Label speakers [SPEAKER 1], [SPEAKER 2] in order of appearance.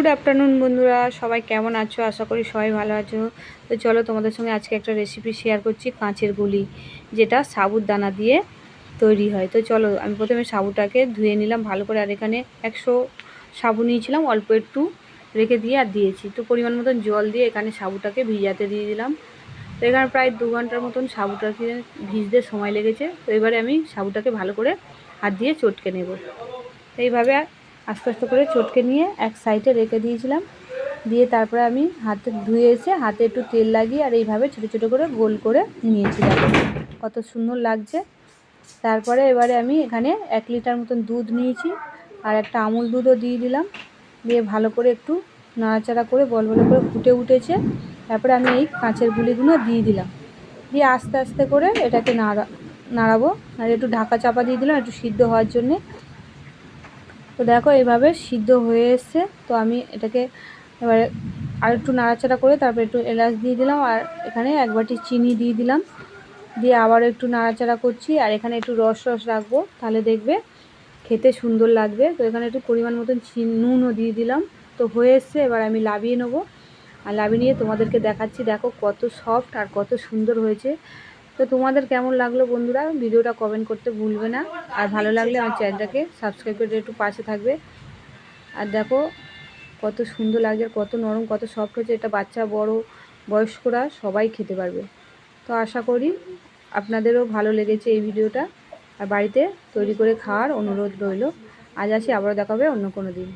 [SPEAKER 1] Good afternoon বন্ধুরা। সবাই কেমন আছো? আশা করি সবাই ভালো আছো। তো চলো তোমাদের সঙ্গে আজকে একটা রেসিপি শেয়ার করছি, কাঁচের গুলি, যেটা সাবুর দানা দিয়ে তৈরি হয়। তো চলো, আমি প্রথমে সাবুটাকে ধুয়ে নিলাম, ভালো করে, আর এখানে একশো সাবু নিয়েছিলাম, অল্প একটু রেখে দিয়ে আর দিয়েছি। তো পরিমাণ মতন জল দিয়ে এখানে সাবুটাকে ভিজাতে দিয়ে দিলাম। তো এখানে প্রায় দু ঘণ্টার মতন সাবুটাকে ভিজতে সময় লেগেছে। তো এবারে আমি সাবুটাকে ভালো করে হাত দিয়ে চটকে নেব। এইভাবে আস্তে আস্তে করে চটকে নিয়ে এক সাইডে রেখে দিয়েছিলাম। দিয়ে তারপরে আমি হাতে ধুয়ে এসে হাতে একটু তেল লাগিয়ে আর এইভাবে ছোটো ছোটো করে গোল করে নিয়েছিলাম। কত সুন্দর লাগছে। তারপরে এবারে আমি এখানে এক লিটার মতন দুধ নিয়েছি আর একটা আমুল দুধও দিয়ে দিলাম। দিয়ে ভালো করে একটু নাড়াচাড়া করে বল বলে করে ফুটে উঠেছে। তারপরে আমি এই কাঁচের গুলিগুলো দিয়ে দিলাম। দিয়ে আস্তে আস্তে করে এটাকে নাড়া, নাড়াবো। আর একটু ঢাকা চাপা দিয়ে দিলাম, একটু সিদ্ধ হওয়ার জন্যে। তো দেখো এইভাবে সিদ্ধ হয়ে এসছে। তো আমি এটাকে এবারে আর একটু নাড়াচাড়া করে তারপর একটু এলাচ দিয়ে দিলাম আর এখানে এক বাটি চিনি দিয়ে দিলাম। দিয়ে আবার একটু নাড়াচাড়া করছি আর এখানে একটু রস রস রাখব, তাহলে দেখবে খেতে সুন্দর লাগবে। তো এখানে একটু পরিমাণ মতন নুনও দিয়ে দিলাম। তো হয়ে এসছে, এবার আমি লাভিয়ে নেব। আর লাভিয়ে নিয়ে তোমাদেরকে দেখাচ্ছি, দেখো কত সফট আর কত সুন্দর হয়েছে। তো তোমাদের কেমন লাগল বন্ধুরা? ভিডিওটা কমেন্ট করতে ভুলবে না। আর ভালো লাগলে আমার চ্যানেলটাকে সাবস্ক্রাইব করে একটু পাশে থাকবে। আর দেখো, কত সুন্দর লাগছে কত নরম, কত সফট হচ্ছে এটা বাচ্চা, বড়, বয়স্করা সবাই খেতে পারবে। তো আশা করি আপনাদেরও ভালো লেগেছে এই ভিডিওটা। আর বাড়িতে তৈরি করে খাওয়ার অনুরোধ রইল। আজ আসি, আবারও দেখাবে অন্য কোনো দিন।